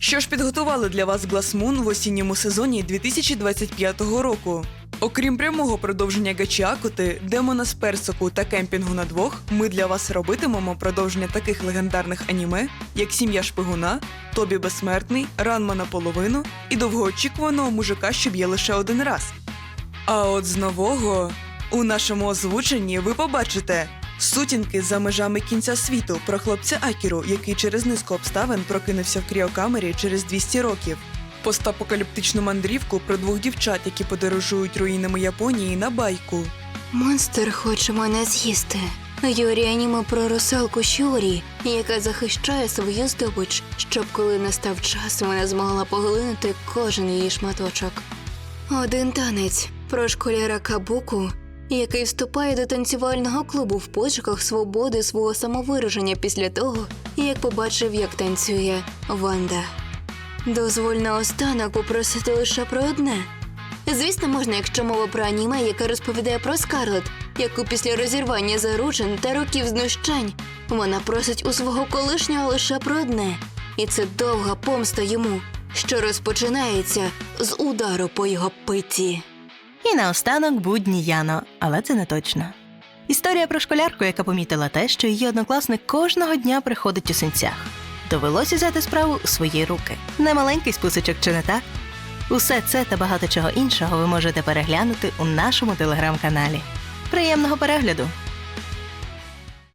Що ж підготували для вас Гласмун в осінньому сезоні 2025 року? Окрім прямого продовження Гачіакоти, демона з персику та кемпінгу на двох, ми для вас робитимемо продовження таких легендарних аніме, як Сім'я шпигуна, Тобі Безсмертний, Ранма наполовину і довгоочікуваного мужика, що б'є лише один раз. А от з нового у нашому озвученні ви побачите сутінки за межами кінця світу про хлопця Акіру, який через низку обставин прокинувся в кріокамері через 200 років. Постапокаліптичну мандрівку про двох дівчат, які подорожують руїнами Японії на байку. Монстр хоче мене з'їсти. Юрі аніме про русалку Щурі, яка захищає свою здобич, щоб коли настав час, вона змогла поглинути кожен її шматочок. Один танець про школяра Кабуку, який вступає до танцювального клубу в пошуках свободи свого самовираження після того, як побачив, як танцює Ванда. Дозволь наостанок попросити лише про одне. Звісно, можна, якщо мова про аніме, яке розповідає про Скарлет, яку після розірвання заручин та років знущань вона просить у свого колишнього лише про одне, і це довга помста йому, що розпочинається з удару по його питі. І наостанок будні Яно, але це не точно. Історія про школярку, яка помітила те, що її однокласник кожного дня приходить у синцях. Довелося взяти справу у свої руки. Немаленький списочок, чи не так? Усе це та багато чого іншого ви можете переглянути у нашому телеграм-каналі. Приємного перегляду!